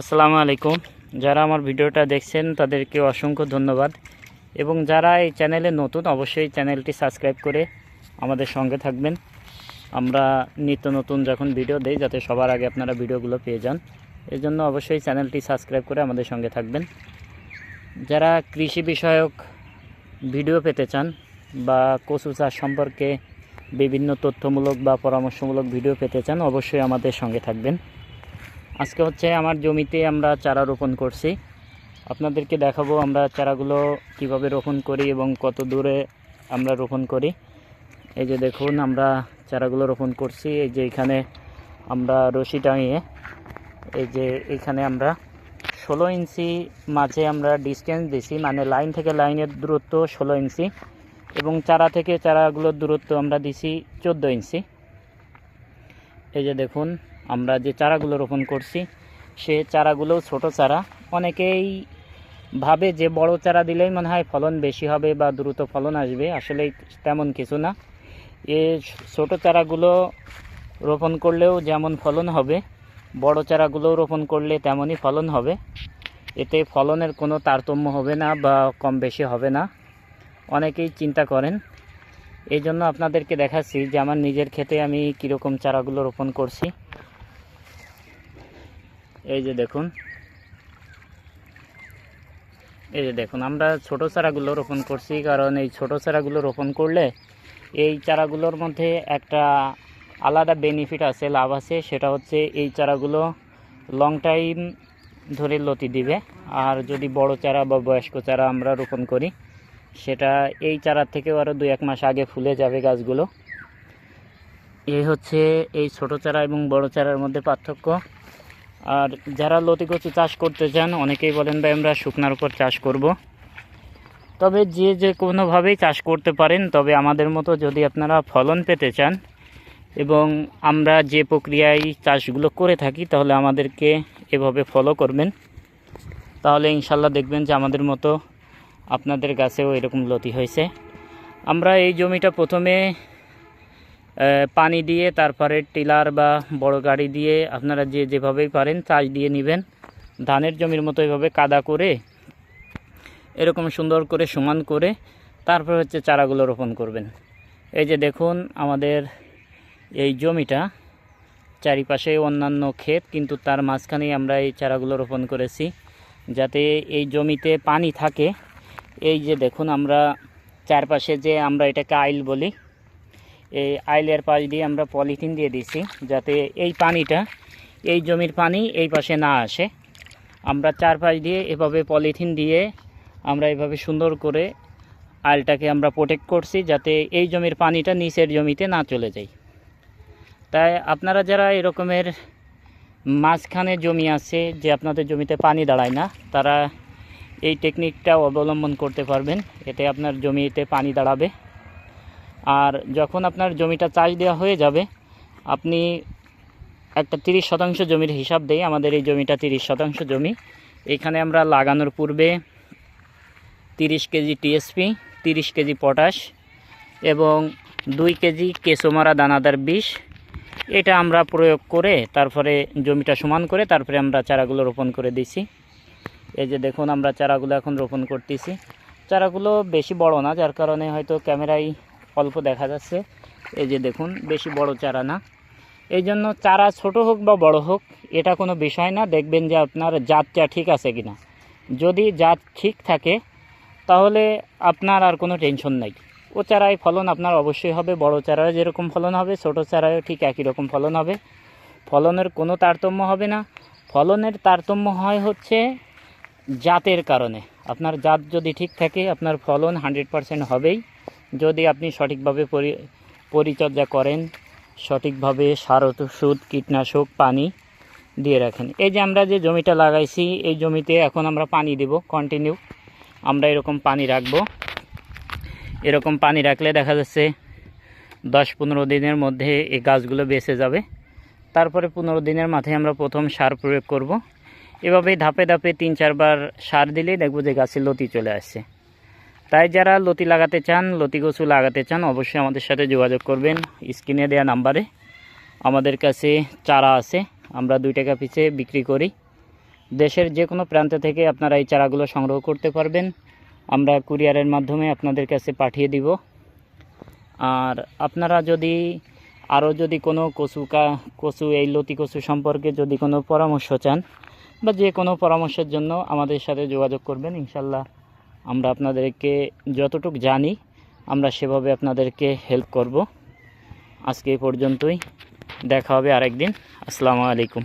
আসসালামু আলাইকুম। যারা আমার ভিডিওটা দেখছেন, তাদেরকে অসংখ্য ধন্যবাদ। এবং যারা এই চ্যানেলে নতুন, অবশ্যই চ্যানেলটি সাবস্ক্রাইব করে আমাদের সঙ্গে থাকবেন। আমরা নিত্য নতুন যখন ভিডিও দেই, যাতে সবার আগে আপনারা ভিডিওগুলো পেয়ে যান। এই জন্য অবশ্যই চ্যানেলটি সাবস্ক্রাইব করে আমাদের সঙ্গে থাকবেন। যারা কৃষি বিষয়ক ভিডিও পেতে চান বা কচু চাষ সম্পর্কে বিভিন্ন তথ্যমূলক বা পরামর্শমূলক ভিডিও পেতে চান, অবশ্যই আমাদের সঙ্গে থাকবেন। আজকে হচ্ছে আমার জমিতে আমরা চারা রোপণ করছি। আপনাদেরকে দেখাবো আমরা চারাগুলো কীভাবে রোপণ করি এবং কত দূরে আমরা রোপণ করি। এই যে দেখুন, আমরা চারাগুলো রোপণ করছি। এই যে এখানে আমরা রশি টাঙিয়ে, এই যে এখানে আমরা ষোলো ইঞ্চি মাঝে আমরা ডিস্টেন্স দিছি মানে লাইন থেকে লাইনের দূরত্ব ষোলো ইঞ্চি এবং চারা থেকে চারাগুলোর দূরত্ব আমরা দিছি চোদ্দ ইঞ্চি। এই যে দেখুন আমরা যে চারাগুলো রোপণ করছি, সে চারাগুলো ছোট চারা। অনেকেই ভাবে যে বড় চারা দিলেই মনে হয় ফলন বেশি হবে বা দ্রুত ফলন আসবে আসলে তেমন কিছু না। এ ছোট চারাগুলো রোপণ করলেও যেমন ফলন হবে, বড় চারাগুলো রোপণ করলে তেমনই ফলন হবে। এতে ফলনের কোনো তারতম্য হবে না বা কম বেশি হবে না। অনেকেই চিন্তা করেন, এই জন্য আপনাদেরকে দেখাচ্ছি যে আমার নিজের ক্ষেতে আমি কীরকম চারাগুলো রোপণ করছি। এই যে দেখুন। এই যে দেখুন, আমরা ছোট চারাগুলো রোপণ করছি, কারণ এই ছোট চারাগুলো রোপণ করলে এই চারাগুলোর মধ্যে একটা আলাদা বেনিফিট আছে, লাভ আছে, সেটা হচ্ছে এই চারাগুলো লং টাইম ধরে লতি দিবে। আর যদি বড় চারা বা বয়স্ক চারা আমরা রোপণ করি, সেটা এই চারা থেকেও আরও দু এক মাস আগে ফুলে যাবে গাছগুলো। এই হচ্ছে এই ছোট চারা এবং বড় চারার মধ্যে পার্থক্য। আর যারা লতি কচু চাষ করতে চান অনেকেই বলেন, ভাই, আমরা শুকনার উপর চাষ করব। তবে যে যে কোনোভাবেই চাষ করতে পারেন, তবে আমাদের মতো যদি আপনারা ফলন পেতে চান এবং আমরা যে প্রক্রিয়ায় চাষগুলো করে থাকি, তাহলে আমাদেরকে এভাবে ফলো করবেন। তাহলে ইনশাল্লাহ দেখবেন যে আমাদের মতো আপনাদের গাছেও এরকম লতি হয়েছে। আমরা এই জমিটা প্রথমে পানি দিয়ে, তারপরে টিলার বা বড় গাড়ি দিয়ে আপনারা যে যেভাবেই পারেন চাষ দিয়ে নেবেন। ধানের জমির মতো এভাবে কাদা করে, এরকম সুন্দর করে সমান করে, তারপর হচ্ছে চারাগুলো রোপণ করবেন। এই যে দেখুন, আমাদের এই জমিটা চারিপাশে অন্যান্য ক্ষেত, কিন্তু তার মাঝখানেই আমরা এই চারাগুলো রোপণ করেছি। যাতে এই জমিতে পানি থাকে। এই যে দেখুন, আমরা চারপাশে যে আমরা এটাকে আইল বলি এই আইলের পাশ দিয়ে আমরা পলিথিন দিয়ে দিছি, যাতে এই পানিটা, এই জমির পানি এই পাশে না আসে। আমরা চারপাশ দিয়ে এভাবে পলিথিন দিয়ে আমরা এভাবে সুন্দর করে আইলটাকে আমরা প্রোটেক্ট করছি, যাতে এই জমির পানিটা নিচের জমিতে না চলে যায়। তাই আপনারা যারা এরকমের মাঝখানে জমি আছে, যে আপনাদের জমিতে পানি দাঁড়ায় না, তারা এই টেকনিকটা অবলম্বন করতে পারবেন। এতে আপনার জমিতে পানি দাঁড়াবে। আর যখন আপনার জমিটা চাষ দেওয়া হয়ে যাবে, আপনি একটা তিরিশ শতাংশ জমির হিসাব দেই, আমাদের এই জমিটা তিরিশ শতাংশ জমি। এখানে আমরা লাগানোর পূর্বে তিরিশ কেজি টিএসপি, তিরিশ কেজি পটাশ এবং দুই কেজি কেঁচোমারা দানাদার বিষ। এটা আমরা প্রয়োগ করে তারপরে জমিটা সমান করে তারপরে আমরা চারাগুলো রোপণ করে দিছি। এই যে দেখুন, আমরা চারাগুলো এখন রোপণ করতেছি। চারাগুলো বেশি বড় না, যার কারণে হয়তো ক্যামেরায় অল্প দেখা যাচ্ছে। এই যে দেখুন, বেশি বড় চারা না। এই জন্য চারা ছোট হোক বা বড় হোক, এটা কোনো বিষয় না। দেখবেন যে আপনার জাতটা ঠিক আছে কি না যদি জাত ঠিক থাকে, তাহলে আপনার আর কোনো টেনশন নাই। ও চারায় ফলন আপনার অবশ্যই হবে। বড় চারায় যেরকম ফলন হবে, ছোট চারায়ও ঠিক একই রকম ফলন হবে। ফলনের কোনো তারতম্য হবে না। ফলনের তারতম্য হয় হচ্ছে জাতের কারণে। আপনার জাত যদি ঠিক থাকে, আপনার ফলন হান্ড্রেড পারসেন্ট হবেই। যদি আপনি সঠিকভাবে পরি, পরিচর্যা করেন, সঠিকভাবে সার, ওষুধ, কীটনাশক, পানি দিয়ে রাখেন। এই যে আমরা যে জমিটা লাগাইছি, এই জমিতে এখন আমরা পানি দেব কন্টিনিউ আমরা এরকম পানি রাখব। এরকম পানি রাখলে দেখা যাচ্ছে দশ পনেরো দিনের মধ্যে এই গাছগুলো বেঁচে যাবে। তারপরে পনেরো দিনের মাথায় আমরা প্রথম সার প্রয়োগ করব। এভাবে ধাপে ধাপে তিন চারবার সার দিলেই দেখব যে গাছে লতি চলে আসছে। তাই যারা লতি লাগাতে চান, লতি কচু লাগাতে চান, অবশ্যই আমাদের সাথে যোগাযোগ করবেন। স্ক্রিনে দেওয়া নাম্বারে আমাদের কাছে চারা আছে। আমরা দুই টাকা পিছে বিক্রি করি। দেশের যে কোনো প্রান্ত থেকে আপনারা এই চারাগুলো সংগ্রহ করতে পারবেন। আমরা কুরিয়ারের মাধ্যমে আপনাদের কাছে পাঠিয়ে দিব। আর আপনারা যদি আরও যদি কোনো কচু কা, কচু, এই লতি কচু সম্পর্কে যদি কোনো পরামর্শ চান বা যে কোনো পরামর্শের জন্য আমাদের সাথে যোগাযোগ করবেন, ইনশাল্লাহ। আমরা আপনাদেরকে যতটুকু জানি, আমরা সেভাবে আপনাদেরকে হেল্প করব। আজকে এই পর্যন্তই। দেখা হবে আরেকদিন। আসসালামু আলাইকুম।